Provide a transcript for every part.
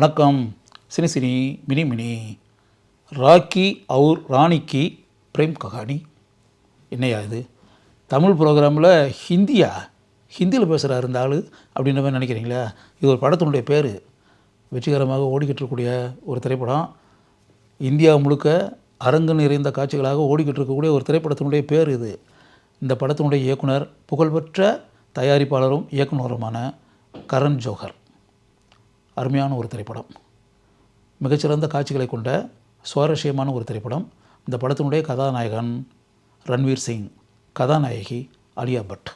வணக்கம். சினி சினி மினி மினி. ராக்கி அவுர் ராணிக்கு பிரேம் ககானி என்னையா இது? தமிழ் ப்ரோக்ராமில் ஹிந்தியா? ஹிந்தியில் பேசுகிறாரு இந்த ஆள் அப்படின்ற மாதிரி நினைக்கிறீங்களா? இது ஒரு படத்தினுடைய பேர். வெற்றிகரமாக ஓடிக்கிட்டு இருக்கக்கூடிய ஒரு திரைப்படம். இந்தியா முழுக்க அரங்கு நிறைந்த காட்சிகளாக ஓடிக்கிட்டு இருக்கக்கூடிய ஒரு திரைப்படத்தினுடைய பேர் இது. இந்த படத்தினுடைய இயக்குனர் புகழ்பெற்ற தயாரிப்பாளரும் இயக்குனருமான கரண் ஜோஹர். அருமையான ஒரு திரைப்படம். மிகச்சிறந்த காட்சிகளை கொண்ட சுவாரஸ்யமான ஒரு திரைப்படம். இந்த படத்தினுடைய கதாநாயகன் ரன்வீர் சிங் கதாநாயகி அலியா பட்.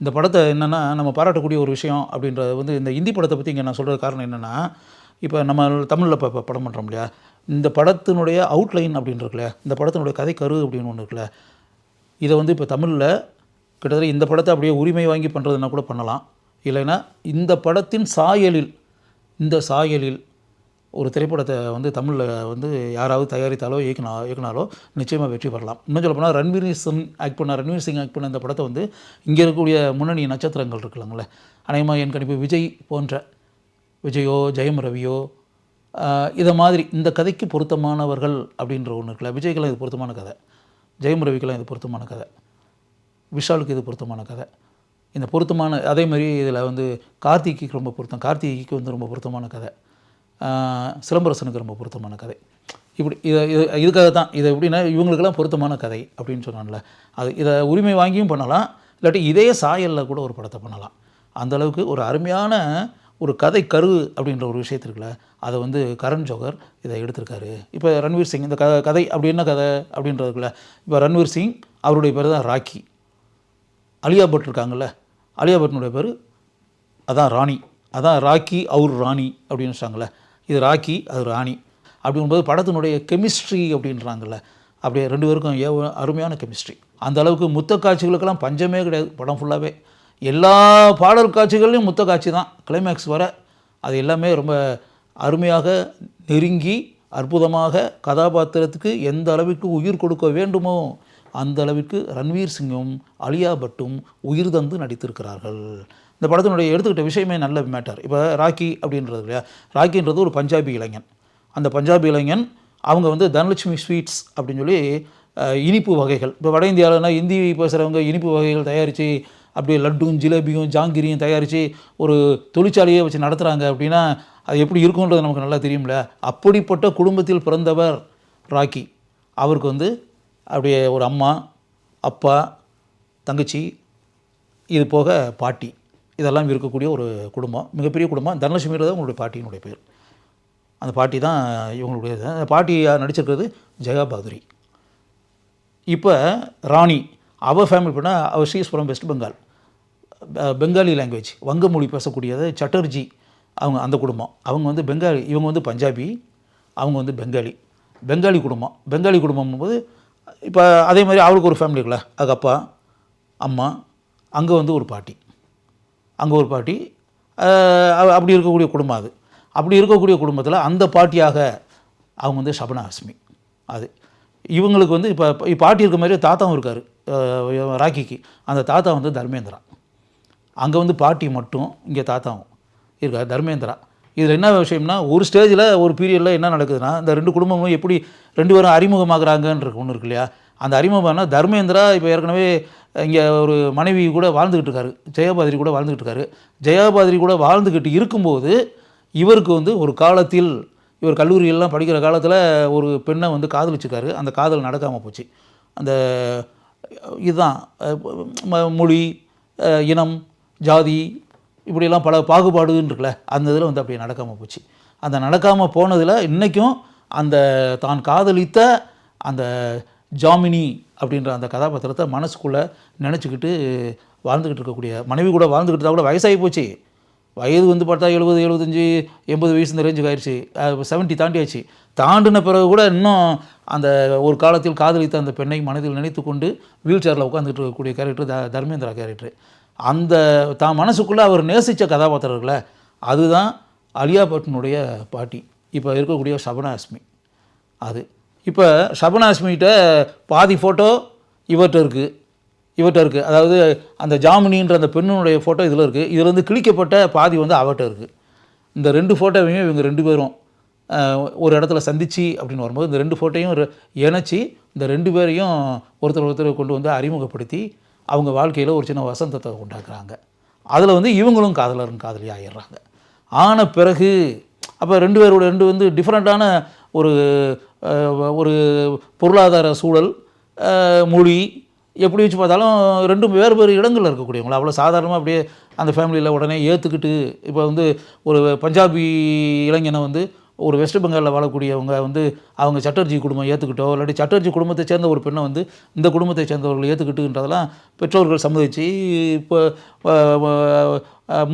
இந்த படத்தை என்னென்னா நம்ம பாராட்டக்கூடிய ஒரு விஷயம் அப்படின்றது வந்து இந்த இந்தி படத்தை பற்றி இங்கே நான் சொல்கிற காரணம் என்னென்னா இப்போ நம்ம தமிழில் இப்போ இப்போ படம் பண்ணுறோம் இல்லையா? இந்த படத்தினுடைய அவுட்லைன் அப்படின்னு இருக்குல்ல இந்த படத்தினுடைய கதை கரு அப்படின்னு ஒன்று இருக்குல்ல? இதை வந்து இப்போ தமிழில் கிட்டத்தட்ட இந்த படத்தை அப்படியே உரிமை வாங்கி பண்ணுறதுனா கூட பண்ணலாம். இல்லைன்னா இந்த படத்தின் சாயலில் இந்த சாயலில் ஒரு திரைப்படத்தை வந்து தமிழில் வந்து யாராவது தயாரித்தாலோ இயக்குனா இயக்குனாலோ நிச்சயமாக வெற்றி பெறலாம். இன்னும் சொல்ல போனால் ரன்வீர் சிங் ஆக்ட் பண்ண ரன்வீர் சிங் ஆக்ட் பண்ண இந்த படத்தை வந்து இங்கே இருக்கக்கூடிய முன்னணி நட்சத்திரங்கள் இருக்குல்லங்களே. அநேகமாக என் கணிப்பு விஜய் போன்ற விஜயோ ஜெயம் ரவியோ இதை மாதிரி இந்த கதைக்கு பொருத்தமானவர்கள் அப்படின்ற ஒன்று இருக்குல்ல. விஜய்க்கெல்லாம் இது பொருத்தமான கதை. ஜெயம் ரவிக்கெல்லாம் இது பொருத்தமான கதை. விஷாலுக்கு இது பொருத்தமான கதை. இந்த பொருத்தமான அதே மாதிரி இதில் வந்து கார்த்திகைக்கு ரொம்ப பொருத்தம். கார்த்திகைக்கு வந்து ரொம்ப பொருத்தமான கதை. சிலம்பரசனுக்கு ரொம்ப பொருத்தமான கதை. இப்படி இதை இது இதுக்காக தான். இதை எப்படின்னா இவங்களுக்கெல்லாம் பொருத்தமான கதை அப்படின்னு சொன்னான்ல. அது இதை உரிமை வாங்கியும் பண்ணலாம். இல்லாட்டி இதே சாயலில் கூட ஒரு படத்தை பண்ணலாம். அந்த அளவுக்கு ஒரு அருமையான ஒரு கதை கரு அப்படின்ற ஒரு விஷயத்திற்குல அதை வந்து கரண் ஜோகர் இதை எடுத்திருக்காரு. இப்போ ரன்வீர் சிங் இந்த க கதை அப்படி என்ன கதை அப்படின்றதுக்குள்ள இப்போ ரன்வீர் சிங் அவருடைய பேர் தான் ராக்கி. அலியா பட் இருக்காங்கல்ல. அலியா பட்னுடைய பேர் அதான் ராணி. அதான் ராக்கி அவர் ராணி அப்படின்னு வச்சாங்கல்ல. இது ராக்கி அது ராணி. அப்படிங்கும்போது படத்தினுடைய கெமிஸ்ட்ரி அப்படின்றாங்கல்ல. அப்படியே ரெண்டு பேருக்கும் ஏ அருமையான கெமிஸ்ட்ரி. அந்த அளவுக்கு முத்த காட்சிகளுக்கெல்லாம் பஞ்சமே கிடையாது. படம் ஃபுல்லாகவே எல்லா பாடல் காட்சிகள்லையும் முத்த காட்சி தான். கிளைமேக்ஸ் வர அது எல்லாமே ரொம்ப அருமையாக நெருங்கி அற்புதமாக கதாபாத்திரத்துக்கு எந்த அளவுக்கு உயிர் கொடுக்க வேண்டுமோ அந்த அளவிற்கு ரன்வீர் சிங்கும் அலியா பட்டும் உயிர் தந்து நடித்திருக்கிறார்கள். இந்த படத்தினுடைய எடுத்துக்கிட்ட விஷயமே நல்ல மேட்டர் இப்போ ராக்கி அப்படின்றது இல்லையா? ராக்கின்றது ஒரு பஞ்சாபி இளைஞன். அந்த பஞ்சாபி இளைஞன் அவங்க வந்து தனலட்சுமி ஸ்வீட்ஸ் அப்படின்னு சொல்லி இனிப்பு வகைகள். இப்போ வட இந்தியாவிலனா இந்தி பேசுகிறவங்க இனிப்பு வகைகள் தயாரித்து அப்படியே லட்டும் ஜிலேபியும் ஜாங்கிரியும் தயாரித்து ஒரு தொழிற்சாலையை வச்சு நடத்துகிறாங்க அப்படின்னா அது எப்படி இருக்குன்றது நமக்கு நல்லா தெரியும்ல. அப்படிப்பட்ட குடும்பத்தில் பிறந்தவர் ராக்கி. அவருக்கு வந்து அப்படியே ஒரு அம்மா அப்பா தங்கச்சி இது போக பாட்டி. இதெல்லாம் இருக்கக்கூடிய ஒரு குடும்பம் மிகப்பெரிய குடும்பம். தான் உங்களுடைய பாட்டியினுடைய பேர். அந்த பாட்டி தான் இவங்களுடைய இது. அந்த பாட்டி நடிச்சிருக்கிறது? ஜெயா பாதுரி இப்போ ராணி அவள் ஃபேமிலி பண்ணால் அவள் she's from West Bengal Bengali language வங்க மொழி பேசக்கூடியது சட்டர்ஜி அவங்க அந்த குடும்பம். அவங்க வந்து பெங்காலி இவங்க வந்து பஞ்சாபி அவங்க வந்து பெங்காலி பெங்காலி குடும்பம். பெங்காலி குடும்பம் போது இப்போ அதே மாதிரி அவளுக்கு ஒரு ஃபேமிலிக்குள்ள அதுக்கு அப்பா அம்மா அங்கே வந்து ஒரு பாட்டி. அங்கே ஒரு பாட்டி அப்படி இருக்கக்கூடிய குடும்பம் அது. அப்படி இருக்கக்கூடிய குடும்பத்தில் அந்த பாட்டியாக அவங்க வந்து சபனா ஹஸ்மி அது. இவங்களுக்கு வந்து இப்போ பாட்டி இருக்க மாதிரி தாத்தாவும் இருக்கார். ராக்கிக்கு. அந்த தாத்தா வந்து தர்மேந்திரா. அங்கே வந்து பாட்டி மட்டும் இங்கே தாத்தாவும் இருக்கார் தர்மேந்திரா. இதில் என்ன விஷயம்னா ஒரு ஸ்டேஜில் ஒரு பீரியடில் என்ன நடக்குதுன்னா இந்த ரெண்டு குடும்பமும் எப்படி ரெண்டு பேரும் அறிமுகமாகறாங்கன்ற ஒன்று இருக்கு இல்லையா? அந்த அறிமுகம்னா தர்மேந்திரா இப்போ ஏற்கனவே இங்கே ஒரு மனைவி கூட வாழ்ந்துக்கிட்டு இருக்காரு. ஜெயபாதிரி கூட வாழ்ந்துக்கிட்டு இருக்காரு. ஜெயபாதிரி கூட வாழ்ந்துக்கிட்டு இருக்கும்போது இவருக்கு வந்து ஒரு காலத்தில் இவர் கல்லூரியெல்லாம் படிக்கிற காலத்தில் ஒரு பெண்ணை வந்து காதலிச்சிருக்காரு அந்த காதல் நடக்காமல் போச்சு. அந்த இதுதான். ம- மொழி இனம் ஜாதி இப்படியெல்லாம் பல பாகுபாடுன்னு இருக்குல்ல அந்த இதில் வந்து அப்படி நடக்காமல் போச்சு. அந்த நடக்காமல் போனதில் இன்றைக்கும் அந்த தான் காதலித்த அந்த ஜாமினி அப்படின்ற அந்த கதாபாத்திரத்தை மனசுக்குள்ளே நினச்சிக்கிட்டு வாழ்ந்துக்கிட்டு இருக்கக்கூடிய மனைவி கூட வாழ்ந்துக்கிட்டு தான் கூட வயசாகி போச்சு. வயது வந்து பார்த்தா எழுபது எழுபத்தஞ்சி எண்பது வயசு இந்த ரேஞ்சுக்கு ஆயிடுச்சு செவன்ட்டி தாண்டியாச்சு. தாண்டின பிறகு கூட இன்னும் அந்த ஒரு காலத்தில் காதலித்த அந்த பெண்ணை மனதில் நினைத்து கொண்டு வீல் சேரில் உட்காந்துட்டு இருக்கக்கூடிய கேரக்டர் த தர்மேந்திரா கேரக்டர் அந்த தான் மனசுக்குள்ளே அவர் நேசித்த கதாபாத்திரம் இருக்குல்ல அதுதான் அலியா பட்டினுடைய பாட்டி. இப்போ இருக்கக்கூடிய சபனா அது. இப்போ ஷபனாஸ்மிகிட்ட பாதி ஃபோட்டோ இவர்கிட்ட இருக்குது இவர்கிட்ட இருக்குது அதாவது அந்த ஜாமினின்ற அந்த பெண்ணுடைய ஃபோட்டோ இதில் இருக்குது இதிலேருந்து கிழிக்கப்பட்ட பாதி வந்து அவர்கிட்ட இருக்குது இந்த ரெண்டு ஃபோட்டோவையும் இவங்க ரெண்டு பேரும் ஒரு இடத்துல சந்திச்சு அப்படின்னு வரும்போது இந்த ரெண்டு ஃபோட்டோயும் இணைச்சி இந்த ரெண்டு பேரையும் ஒருத்தர் ஒருத்தர் கொண்டு வந்து அறிமுகப்படுத்தி அவங்க வாழ்க்கையில் ஒரு சின்ன வசந்தத்தை உண்டாக்குறாங்க. அதில் வந்து இவங்களும் காதலரும் காதலி ஆயிடுறாங்க. ஆன பிறகு அப்போ ரெண்டு பேரோட ரெண்டு வந்து டிஃப்ரெண்ட்டான ஒரு ஒரு பொருளாதார சூழல் மொழி எப்படி வச்சு பார்த்தாலும் ரெண்டும் வேறு வேறு இடங்களில் இருக்கக்கூடியவங்களா. அவ்வளோ சாதாரணமாக அப்படியே அந்த ஃபேமிலியில் உடனே ஏற்றுக்கிட்டு இப்போ வந்து ஒரு பஞ்சாபி இளைஞனை வந்து ஒரு வெஸ்ட் பெங்காலில் வாழக்கூடியவங்க வந்து அவங்க சட்டர்ஜி குடும்பம் ஏற்றுக்கிட்டோ இல்லாட்டி சட்டர்ஜி குடும்பத்தை சேர்ந்த ஒரு பெண்ணை வந்து இந்த குடும்பத்தை சேர்ந்தவர்கள் ஏற்றுக்கிட்டுன்றதெல்லாம் பெற்றோர்கள் சம்மதித்து இப்போ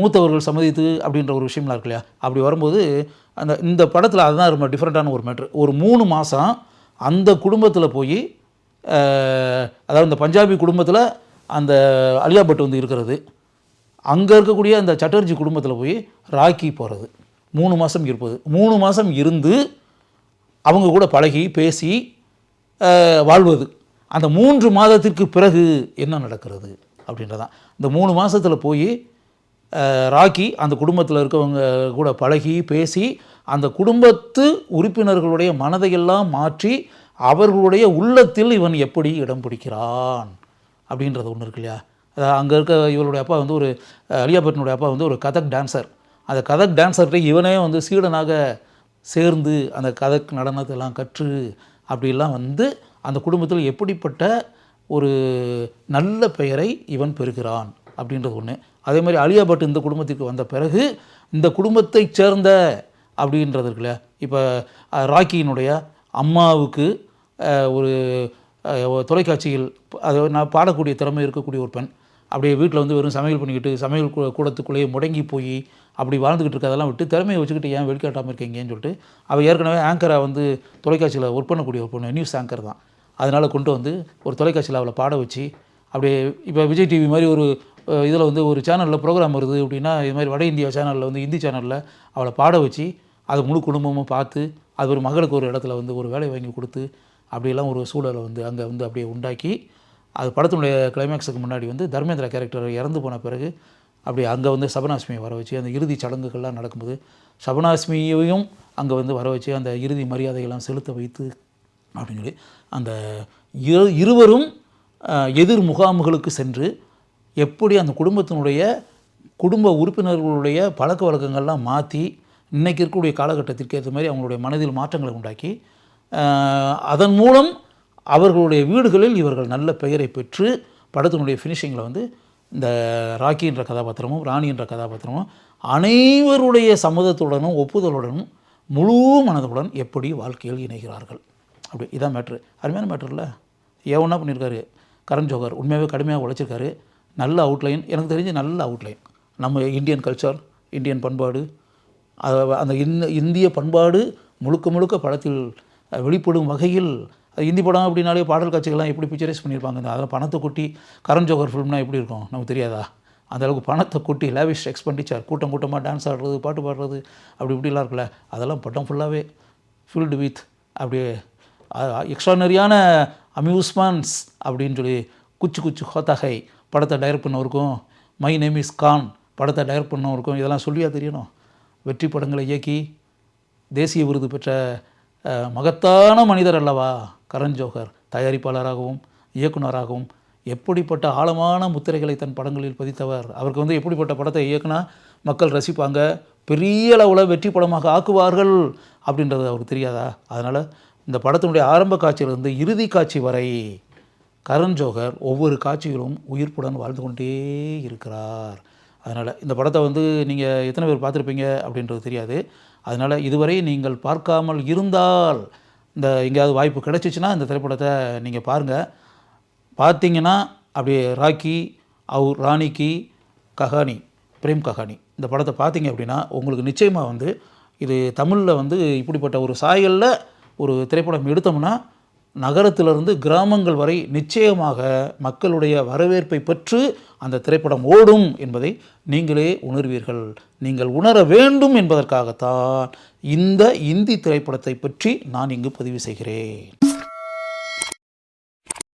மூத்தவர்கள் சம்மதித்து அப்படின்ற ஒரு விஷயம்லாம் இருக்கு இல்லையா? அப்படி வரும்போது அந்த இந்த படத்தில் அதுதான் ரொம்ப டிஃப்ரெண்ட்டான ஒரு மேட்ரு ஒரு மூணு மாதம் அந்த குடும்பத்தில் போய் அதாவது இந்த பஞ்சாபி குடும்பத்தில் அந்த அலியா பட் வந்து இருக்கிறது. அங்கே இருக்கக்கூடிய அந்த சட்டர்ஜி குடும்பத்தில் போய் ராக்கி போகிறது மூணு மாதம் இருப்பது. மூணு மாதம் இருந்து அவங்க கூட பழகி பேசி வாழ்வது. அந்த மூன்று மாதத்திற்கு பிறகு என்ன நடக்கிறது அப்படின்றதான். இந்த மூணு மாதத்தில் போய் ராக்கி அந்த குடும்பத்தில் இருக்கவங்க கூட பழகி பேசி அந்த குடும்பத்து உறுப்பினர்களுடைய மனதையெல்லாம் மாற்றி அவர்களுடைய உள்ளத்தில் இவன் எப்படி இடம் பிடிக்கிறான் அப்படின்றது ஒன்று இருக்கு இல்லையா? அங்கே இருக்க இவருடைய அப்பா வந்து ஒரு அலியாபட்டினுடைய அப்பா வந்து ஒரு கதக் டான்சர் அந்த கதக் டான்ஸர்கிட்ட இவனே வந்து சீடனாக சேர்ந்து அந்த கதக் நடனத்தை எல்லாம் கற்று அப்படிலாம் வந்து அந்த குடும்பத்தில் எப்படிப்பட்ட ஒரு நல்ல பெயரை இவன் பெறுகிறான் அப்படின்றது ஒன்று அதே மாதிரி அலியா பட் இந்த குடும்பத்துக்கு வந்த பிறகு இந்த குடும்பத்தைச் சேர்ந்த அப்படின்றது இருக்குல்ல இப்போ ராக்கியினுடைய அம்மாவுக்கு ஒரு தொலைக்காட்சியில் அது நான் பாடக்கூடிய திறமை இருக்கக்கூடிய ஒரு பெண். அப்படியே வீட்டில் வந்து வெறும் சமையல் பண்ணிக்கிட்டு சமையல் கூடத்துக்குள்ளேயே முடங்கி போய் அப்படி வாழ்ந்துக்கிட்டு இருக்கதெல்லாம் விட்டு திறமையை வச்சுக்கிட்டு ஏன் வெளிக்காட்டாமல் இருக்கீங்கன்னு சொல்லிட்டு அவள் ஏற்கனவே ஆங்கரை வந்து தொலைக்காட்சியில் ஒர்க் பண்ணக்கூடிய ஒரு பொண்ணு நியூஸ் ஆங்கர் தான். அதனால் கொண்டு வந்து ஒரு தொலைக்காட்சியில் அவளை பாட வச்சு அப்படியே இப்போ விஜய் டிவி மாதிரி ஒரு இதில் வந்து ஒரு சேனலில் ப்ரோக்ராம் வருது அப்படின்னா இது மாதிரி வட இந்தியா சேனலில் வந்து ஹிந்தி சேனலில் அவளை பாட வச்சு அதை முழு குடும்பமும் பார்த்து அது ஒரு மகளுக்கு ஒரு இடத்துல வந்து ஒரு வேலை வாங்கி கொடுத்து அப்படியெல்லாம் ஒரு சூழலை வந்து அங்கே வந்து அப்படியே உண்டாக்கி அது படத்தினுடைய கிளைமேக்ஸுக்கு முன்னாடி வந்து தர்மேந்திரா கேரக்டர் இறந்து போன பிறகு அப்படி அங்கே வந்து சபனாஸ்மியை வர வச்சு அந்த இறுதி சடங்குகள்லாம் நடக்கும்போது சபனாஸ்மியையும் அங்கே வந்து வர வச்சு அந்த இறுதி மரியாதைகள்லாம் செலுத்த வைத்து அப்படின்னு சொல்லி அந்த இரு இருவரும் எதிர் முகாம்களுக்கு சென்று எப்படி அந்த குடும்பத்தினுடைய குடும்ப உறுப்பினர்களுடைய பழக்க வழக்கங்கள்லாம் மாற்றி இன்றைக்கி இருக்கக்கூடிய காலகட்டத்திற்கு ஏற்ற மாதிரி அவங்களுடைய மனதில் மாற்றங்களை உண்டாக்கி அதன் மூலம் அவர்களுடைய வீடுகளில் இவர்கள் நல்ல பெயரை பெற்று படத்தினுடைய ஃபினிஷிங்கில் வந்து இந்த ராக்கி என்ற கதாபாத்திரமும் ராணி என்ற கதாபாத்திரமும் அனைவருடைய சம்மதத்துடனும் ஒப்புதலுடனும் முழு மனதுடன் எப்படி வாழ்க்கையில் இணைகிறார்கள். அப்படி இதான் மேட்ரு அருமையான மேட்ரு இல்லை? ஏவனா பண்ணியிருக்காரு? கரண் ஜோகர் உண்மையாகவே கடுமையாக உழைச்சிருக்காரு. நல்ல அவுட்லைன் எனக்கு தெரிஞ்சு நல்ல அவுட்லைன் நம்ம இந்தியன் கல்ச்சர் இந்தியன் பண்பாடு அந்த இந்த இந்திய பண்பாடு முழுக்க முழுக்க படத்தில் வெளிப்படும் வகையில் ஹிந்தி படம் அப்படின்னாலே பாடல் காட்சிகள்லாம் எப்படி பிக்சரைஸ் பண்ணியிருப்பாங்க? அதில் பணத்தை கொட்டி கரண் ஜோகர் ஃபிலிம்னா எப்படி இருக்கும்? நமக்கு தெரியாதா? அந்த அளவுக்கு பணத்தை கொட்டி லேவிஷ் எக்ஸ்பெண்டிச்சர் கூட்டம் கூட்டமாக டான்ஸ் ஆடுறது பாட்டு பாடுறது அப்படி இப்படிலாம் இருக்குல்ல? அதெல்லாம் படம் ஃபுல்லாகவே ஃபில்டு வித் அப்படியே எக்ஸ்ட்ரானரியான அம்யூஸ்மெண்ட்ஸ் அப்படின்னு சொல்லி குச்சு குச்சு ஹோத்தகை படத்தை டைரக்ட் பண்ணவருக்கும் மை நேம் இஸ் கான் படத்தை டைரக்ட் பண்ணவருக்கும் இதெல்லாம் சொல்லியா தெரியணும்? வெற்றி படங்களை இயக்கி தேசிய விருது பெற்ற மகத்தான மனிதர் அல்லவா? கரண் ஜோஹர் தயாரிப்பாளராகவும் இயக்குனராகவும் எப்படிப்பட்ட ஆழமான முத்திரைகளை தன் படங்களில் பதித்தவர். அவருக்கு வந்து எப்படிப்பட்ட படத்தை இயக்குனா மக்கள் ரசிப்பாங்க பெரிய அளவில் வெற்றி படமாக ஆக்குவார்கள் அப்படின்றது அவருக்கு தெரியாதா? அதனால் இந்த படத்தினுடைய ஆரம்ப காட்சியிலிருந்து இறுதி காட்சி வரை கரண் ஜோகர் ஒவ்வொரு காட்சிகளும் உயிர்ப்புடன் வாழ்ந்து கொண்டே இருக்கிறார். அதனால் இந்த படத்தை வந்து நீங்கள் எத்தனை பேர் பார்த்துருப்பீங்க அப்படின்றது தெரியாது. அதனால் இதுவரை நீங்கள் பார்க்காமல் இருந்தால் இந்த எங்கேயாவது வாய்ப்பு கிடச்சிச்சின்னா இந்த திரைப்படத்தை நீங்கள் பாருங்கள் பார்த்தீங்கன்னா அப்படியே ராக்கி அவுர் ராணிக்கு கஹானி பிரேம் கஹானி. இந்த படத்தை பார்த்தீங்க அப்படின்னா உங்களுக்கு நிச்சயமாக வந்து இது தமிழில் வந்து இப்படிப்பட்ட ஒரு சாயலில் ஒரு திரைப்படம் எடுத்தோம்னா நகரத்திலிருந்து கிராமங்கள் வரை நிச்சயமாக மக்களுடைய வரவேற்பை பெற்று அந்த திரைப்படம் ஓடும் என்பதை நீங்களே உணர்வீர்கள். நீங்கள் உணர வேண்டும் என்பதற்காகத்தான் இந்த இந்தி திரைப்படத்தை பற்றி நான் இங்கு பதிவு செய்கிறேன்.